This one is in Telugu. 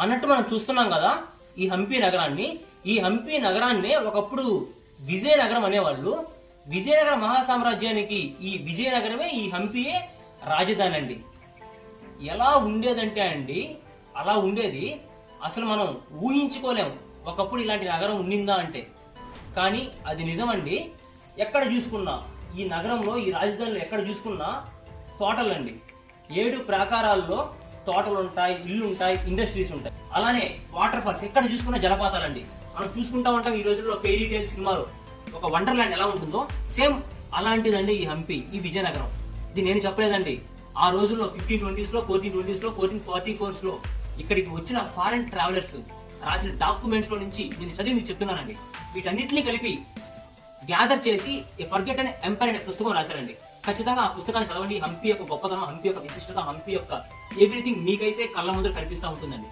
అన్నట్టు మనం చూస్తున్నాం కదా ఈ హంపి నగరాన్ని. ఈ హంపి నగరాన్నే ఒకప్పుడు విజయనగరం అనేవాళ్ళు. విజయనగర మహాసామ్రాజ్యానికి ఈ విజయనగరమే ఈ హంపియే రాజధాని అండి. ఎలా ఉండేదంటే అండి అలా ఉండేది. అసలు మనం ఊహించుకోలేము ఒకప్పుడు ఇలాంటి నగరం ఉండిందా అంటే. కానీ అది నిజమండి ఎక్కడ చూసుకున్నా ఈ నగరంలో ఈ రాజధానిలో ఎక్కడ చూసుకున్నా తోటలండి. ఏడు ప్రాకారాల్లో తోటలు ఉంటాయి ఇల్లు ఉంటాయి ఇండస్ట్రీస్ ఉంటాయి అలానే వాటర్ ఫాల్స్ ఎక్కడ చూసుకున్నా జలపాతాలండి. మనం చూసుకుంటా ఉంటాం ఈ రోజుల్లో ఫెయిరీ టైల్ సినిమాలో. ఒక వండర్ ల్యాండ్ ఎలా ఉంటుందో సేమ్ అలాంటిదండి ఈ హంపి ఈ విజయనగరం. ఇది నేను చెప్పలేదండి. ఆ రోజుల్లో ఫిఫ్టీన్ ట్వంటీస్లో ఫోర్టీన్ ట్వంటీస్లో ఫోర్టీన్ ఫార్టీ ఫోర్స్లో ఇక్కడికి వచ్చిన ఫారెన్ ట్రావెలర్స్ రాసిన డాక్యుమెంట్స్లో నుంచి నేను చదివి మీకు చెప్తున్నానండి. వీటన్నిటిని కలిపి గ్యాదర్ చేసి ఫర్గెట్ అనే ఎంపైర్ అనే పుస్తకం రాశారండి. ఖచ్చితంగా ఆ పుస్తకాన్ని చదవండి హంపి యొక్క గొప్పతనం హంపి యొక్క విశిష్టత హంపి యొక్క ఎవ్రీథింగ్ మీకైతే కళ్ళ ముందు కనిపిస్తూ ఉంటుందండి.